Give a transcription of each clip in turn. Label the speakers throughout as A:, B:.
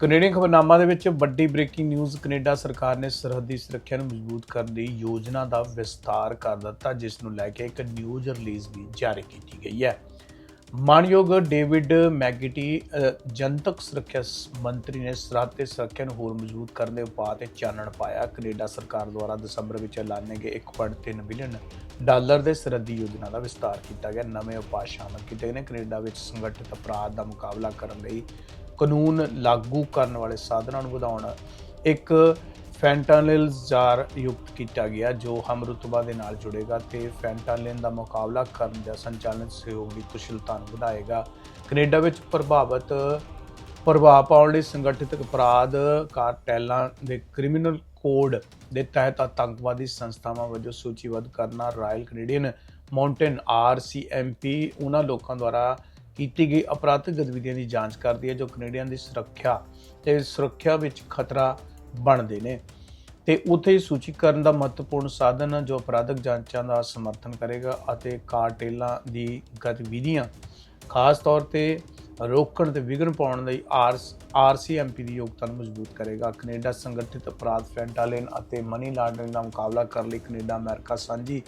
A: Canadian ਖਬਰਨਾਮਾ ਦੇ ਵਿੱਚ ਵੱਡੀ ਬ੍ਰੇਕਿੰਗ ਨਿਊਜ਼ ਕੈਨੇਡਾ ਸਰਕਾਰ ਨੇ ਸਰਹੱਦੀ ਸੁਰੱਖਿਆ ਨੂੰ ਮਜ਼ਬੂਤ ਕਰਨ ਦੀ ਯੋਜਨਾ ਦਾ ਵਿਸਤਾਰ ਕਰ ਦਿੱਤਾ, ਜਿਸ ਨੂੰ ਲੈ ਕੇ ਇੱਕ ਨਿਊਜ਼ ਰਿਲੀਜ਼ ਵੀ ਜਾਰੀ ਕੀਤੀ ਗਈ ਹੈ। ਮਾਨਯੋਗ ਡੇਵਿਡ ਮੈਗਿਟੀ ਜਨਤਕ ਸੁਰੱਖਿਆ ਮੰਤਰੀ ਨੇ ਸਰਹੱਦ ਤੇ ਸੁਰੱਖਿਆ ਨੂੰ ਹੋਰ ਮਜ਼ਬੂਤ ਕਰਨ ਦੇ ਉਪਾਅ ਤੇ ਚਾਨਣ ਪਾਇਆ। ਕੈਨੇਡਾ ਸਰਕਾਰ ਦੁਆਰਾ ਦਸੰਬਰ ਵਿੱਚ ਐਲਾਨੇ ਗਏ 1.3 ਬਿਲੀਅਨ ਡਾਲਰ ਦੇ ਸਰਹੱਦੀ ਯੋਜਨਾ ਦਾ ਵਿਸਤਾਰ ਕੀਤਾ ਗਿਆ। ਨਵੇਂ ਉਪਾਅ ਸ਼ਾਮਲ ਕੀਤੇ ਗਏ ਨੇ। ਕੈਨੇਡਾ ਵਿੱਚ ਸੰਗਠਿਤ ਅਪਰਾਧ ਦਾ ਮੁਕਾਬਲਾ ਕਰਨ ਲਈ ਕਾਨੂੰਨ ਲਾਗੂ ਕਰਨ ਵਾਲੇ ਸਾਧਨਾਂ ਨੂੰ ਵਧਾਉਣ ਇੱਕ ਫੈਂਟਾਨਿਲ ਜ਼ਾਰ ਯੁਕਤ ਕੀਤਾ ਗਿਆ, ਜੋ ਹਮਰੁਤਬਾ ਦੇ ਨਾਲ ਜੁੜੇਗਾ ਤੇ ਫੈਂਟਾਨਿਲ ਦਾ ਮੁਕਾਬਲਾ ਕਰਨ ਜਾਂ ਸੰਚਾਲਨ ਸਹਿਯੋਗ ਦੀ ਕੁਸ਼ਲਤਾ ਨੂੰ ਵਧਾਏਗਾ। ਕੈਨੇਡਾ ਵਿੱਚ ਪ੍ਰਭਾਵਿਤ ਪ੍ਰਭਾਵ ਪਾਉਣ ਲਈ ਸੰਗਠਿਤ ਅਪਰਾਧ ਕਾਰਟੈਲਾਂ ਦੇ ਕ੍ਰਿਮੀਨਲ ਕੋਡ ਦੇ ਤਹਿਤ ਆਤੰਕਵਾਦੀ ਸੰਸਥਾਵਾਂ ਵਜੋਂ ਸੂਚੀਬੱਧ ਕਰਨਾ, ਰਾਇਲ ਕੈਨੇਡੀਅਨ ਮਾਊਂਟੇਨ ਆਰਸੀਐਮਪੀ, ਉਹਨਾਂ ਲੋਕਾਂ ਦੁਆਰਾ ਕੀਤੀ ਗਈ ਅਪਰਾਧਿਕ ਗਤੀਵਿਧੀਆਂ ਦੀ ਜਾਂਚ ਕਰਦੀ ਹੈ ਜੋ ਕੈਨੇਡੀਅਨ ਦੀ ਸੁਰੱਖਿਆ ਤੇ ਸੁਰੱਖਿਆ ਵਿੱਚ ਖਤਰਾ ਬਣਦੇ ਨੇ। ਤੇ ਉੱਥੇ ਹੀ ਸੂਚੀਕਰਨ ਦਾ ਮਹੱਤਵਪੂਰਨ ਸਾਧਨ ਹੈ ਜੋ ਅਪਰਾਧਿਕ ਜਾਂਚਾਂ ਦਾ ਸਮਰਥਨ ਕਰੇਗਾ ਅਤੇ ਕਾਰਟੇਲਾਂ ਦੀ ਗਤੀਵਿਧੀਆਂ, ਖਾਸ ਤੌਰ ਤੇ ਰੋਕਣ ਤੇ ਵਿਘਨ ਪਾਉਣ ਲਈ ਆਰਸੀਐਮਪੀ ਦੀ ਯੋਗਤਾ ਨੂੰ ਮਜ਼ਬੂਤ ਕਰੇਗਾ। ਕੈਨੇਡਾ ਸੰਗਠਿਤ ਅਪਰਾਧ ਫੈਂਟਾਲਿਨ ਅਤੇ ਮਨੀ ਲਾਂਡਰਿੰਗ ਦਾ ਮੁਕਾਬਲਾ ਕਰਨ ਲਈ ਕੈਨੇਡਾ, ਅਮਰੀਕਾ ਸਾਂਝੀ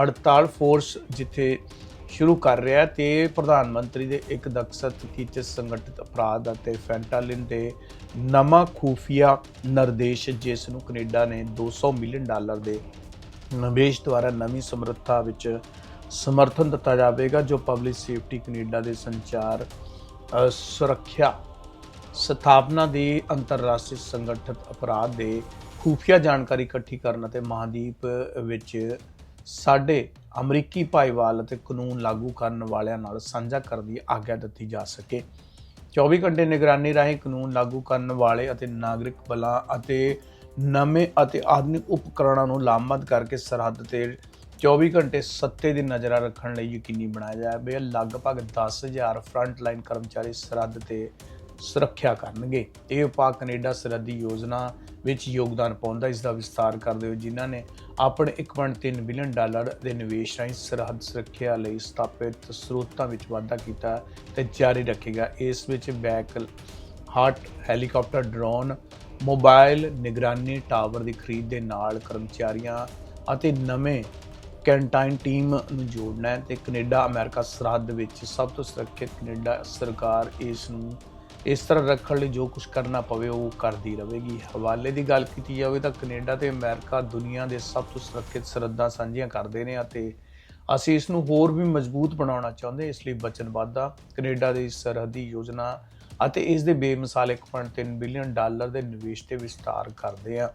A: ਹੜਤਾਲ ਫੋਰਸ ਜਿੱਥੇ ਸ਼ੁਰੂ ਕਰ ਰਿਹਾ ਹੈ ਤੇ ਪ੍ਰਧਾਨ ਮੰਤਰੀ ਦੇ ਇੱਕ ਦਕਸ਼ਤ ਕੀਤੇ ਸੰਗਠਿਤ ਅਪਰਾਧ ਅਤੇ ਫੈਂਟਾਲਿਨ ਦੇ ਨਵਾਂ ਖੂਫੀਆ ਨਿਰਦੇਸ਼, ਜਿਸ ਨੂੰ ਕੈਨੇਡਾ ਨੇ 200 ਮਿਲੀਅਨ ਡਾਲਰ ਦੇ ਨਿਵੇਸ਼ ਦੁਆਰਾ ਨਵੀਂ ਸਮਰੱਥਾ ਵਿੱਚ ਸਮਰਥਨ ਦਿੱਤਾ ਜਾਵੇਗਾ, ਜੋ ਪਬਲਿਕ ਸੇਫਟੀ ਕੈਨੇਡਾ ਦੇ ਸੰਚਾਰ ਸੁਰੱਖਿਆ ਸਥਾਪਨਾ ਦੀ ਅੰਤਰਰਾਸ਼ਟਰੀ ਸੰਗਠਿਤ ਅਪਰਾਧ ਦੇ ਖੂਫੀਆ ਜਾਣਕਾਰੀ ਇਕੱਠੀ ਕਰਨ ਅਤੇ ਮਹਾਦੀਪ ਵਿੱਚ ਸਾਡੇ ਅਮਰੀਕੀ ਭਾਈਵਾਲ ਅਤੇ ਕਾਨੂੰਨ ਲਾਗੂ ਕਰਨ ਵਾਲਿਆਂ ਨਾਲ ਸਾਂਝਾ ਕਰਨ ਦੀ ਆਗਿਆ ਦਿੱਤੀ ਜਾ ਸਕੇ। 24 ਘੰਟੇ ਨਿਗਰਾਨੀ ਰਾਹੀਂ ਕਾਨੂੰਨ ਲਾਗੂ ਕਰਨ ਵਾਲੇ ਅਤੇ ਨਾਗਰਿਕ ਬਲਾਂ ਅਤੇ ਨਵੇਂ ਅਤੇ ਆਧੁਨਿਕ ਉਪਕਰਣਾਂ ਨੂੰ ਲਾਮਬੰਦ ਕਰਕੇ ਸਰਹੱਦ ਤੇ 24 ਘੰਟੇ ਸੱਤੇ ਦੀ ਨਜ਼ਰ ਰੱਖਣ ਲਈ ਯਕੀਨੀ ਬਣਾਇਆ ਜਾਵੇ। ਲਗਭਗ 10000 ਫਰੰਟ ਲਾਈਨ ਕਰਮਚਾਰੀ ਸਰਹੱਦ ਤੇ ਸੁਰੱਖਿਆ ਕਰਨਗੇ। ਇਹ ਉਪਾਅ ਕੈਨੇਡਾ ਸਰਹੱਦੀ ਯੋਜਨਾ ਵਿੱਚ ਯੋਗਦਾਨ ਪਾਉਂਦਾ ਇਸ ਦਾ ਵਿਸਤਾਰ ਕਰਦੇ ਹੋਏ ਜਿਨ੍ਹਾਂ ਨੇ ਆਪਣੇ 1.3 ਬਿਲੀਅਨ ਡਾਲਰ ਦੇ ਨਿਵੇਸ਼ ਰਾਹੀਂ ਸਰਹੱਦ ਸੁਰੱਖਿਆ ਲਈ ਸਥਾਪਿਤ ਸਰੋਤਾਂ ਵਿੱਚ ਵਾਧਾ ਕੀਤਾ ਤੇ ਜਾਰੀ ਰੱਖੇਗਾ। ਇਸ ਵਿੱਚ ਬੈਕ ਹਾਰਟ ਹੈਲੀਕਾਪਟਰ, ਡਰੋਨ, ਮੋਬਾਈਲ ਨਿਗਰਾਨੀ ਟਾਵਰ ਦੀ ਖਰੀਦ ਦੇ ਨਾਲ ਕਰਮਚਾਰੀਆਂ ਅਤੇ ਨਵੇਂ ਕੈਂਟਾਈਨ ਟੀਮ ਨੂੰ ਜੋੜਨਾ ਹੈ ਤੇ ਕੈਨੇਡਾ ਅਮਰੀਕਾ ਸਰਹੱਦ ਵਿੱਚ ਸਭ ਤੋਂ ਸੁਰੱਖਿਅਤ ਕੈਨੇਡਾ ਸਰਕਾਰ ਇਸ ਨੂੰ ਇਸ ਤਰ੍ਹਾਂ ਰੱਖਣ ਲਈ ਜੋ ਕੁਝ ਕਰਨਾ ਪਵੇ ਉਹ ਕਰਦੀ ਰਹੇਗੀ। ਹਵਾਲੇ ਦੀ ਗੱਲ ਕੀਤੀ ਜਾਵੇ ਤਾਂ ਕੈਨੇਡਾ ਤੇ ਅਮਰੀਕਾ ਦੁਨੀਆ ਦੇ ਸਭ ਤੋਂ ਸੁਰੱਖਿਅਤ ਸਰਹੱਦਾਂ ਸਾਂਝੀਆਂ ਕਰਦੇ ਨੇ ਅਤੇ ਅਸੀਂ ਇਸ ਨੂੰ ਹੋਰ ਵੀ ਮਜ਼ਬੂਤ ਬਣਾਉਣਾ ਚਾਹੁੰਦੇ ਇਸ ਲਈ ਵਚਨਬੱਧ ਹਾਂ ਕੈਨੇਡਾ ਦੀ ਸਰਹੱਦੀ ਯੋਜਨਾ ਅਤੇ ਇਸ ਦੇ ਬੇਮਿਸਾਲ 1.3 ਬਿਲੀਅਨ ਡਾਲਰ ਦੇ ਨਿਵੇਸ਼ ਤੇ ਵਿਸਤਾਰ ਕਰਦੇ ਆ।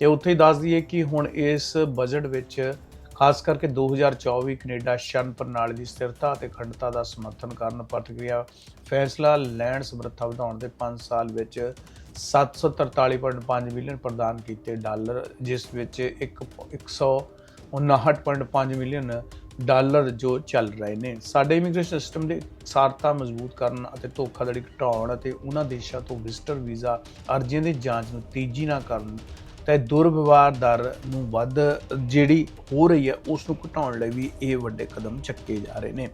A: ਤੇ ਉੱਥੇ ਹੀ ਦੱਸ ਦਈਏ ਕਿ ਹੁਣ ਇਸ ਬਜਟ ਵਿੱਚ ਖਾਸ ਕਰਕੇ 2024 ਕੈਨੇਡਾ ਸ਼ਰਨ ਪ੍ਰਣਾਲੀ ਦੀ ਸਥਿਰਤਾ ਅਤੇ ਅਖੰਡਤਾ ਦਾ ਸਮਰਥਨ ਕਰਨ ਪ੍ਰਤੀਕਿਰਿਆ ਫੈਸਲਾ ਲੈਣ ਸਮਰੱਥਾ ਵਧਾਉਣ ਦੇ 5 ਸਾਲ ਵਿੱਚ 743.5 ਮਿਲੀਅਨ ਪ੍ਰਦਾਨ ਕੀਤੇ ਡਾਲਰ, ਜਿਸ ਵਿੱਚ ਇੱਕ 159.5 ਮਿਲੀਅਨ ਡਾਲਰ ਜੋ ਚੱਲ ਰਹੇ ਨੇ। ਸਾਡੇ ਇਮੀਗ੍ਰੇਸ਼ਨ ਸਿਸਟਮ ਦੇ ਸਾਰਤਾ ਮਜ਼ਬੂਤ ਕਰਨ ਅਤੇ ਧੋਖਾਧੜੀ ਘਟਾਉਣ ਅਤੇ ਉਹਨਾਂ ਦੇਸ਼ਾਂ ਤੋਂ ਵਿਜ਼ਟਰ ਵੀਜ਼ਾ ਅਰਜ਼ੀਆਂ ਦੀ ਜਾਂਚ ਨੂੰ ਤੇਜ਼ੀ ਨਾਲ ਕਰਨ ਤੇ ਦੁਰਵਿਵਹਾਰ ਦਰ ਨੂੰ ਵੱਧ ਜਿਹੜੀ ਹੋ ਰਹੀ ਹੈ ਉਸ ਨੂੰ ਘਟਾਉਣ ਲਈ ਵੀ ਇਹ ਵੱਡੇ ਕਦਮ ਚੱਕੇ ਜਾ ਰਹੇ ਨੇ।